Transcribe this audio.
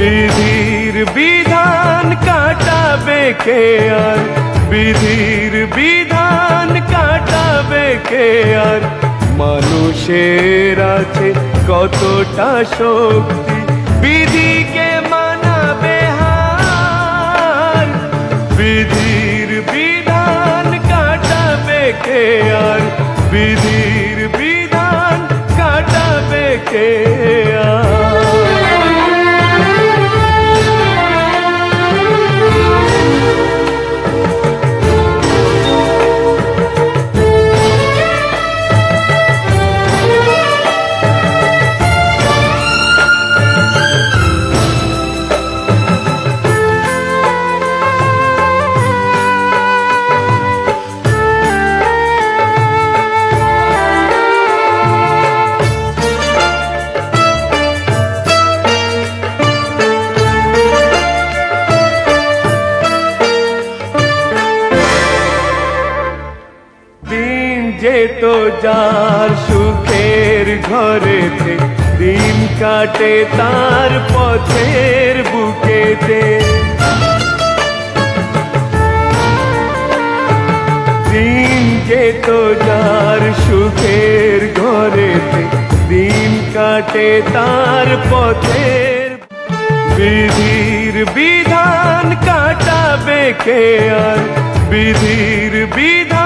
বিধির বিধান কাটাবে কে আর? বিধির বিধান কাটাবে কে আর? মানুষের আছে কতটা শক্তি, বিধিকে মানাবে হার? বিধির বিধান কাটাবে কে আর? বিধির বিধান কাটাবে কে দিন যেত যার সুখের ঘরেতে দিন কাটে তার পথের বুকেতে। দিন যেত যার সুখের ঘরেতে দিন কাটে তার পথের বিধির বিধান কাটাবে কে আর? বিধির বিধান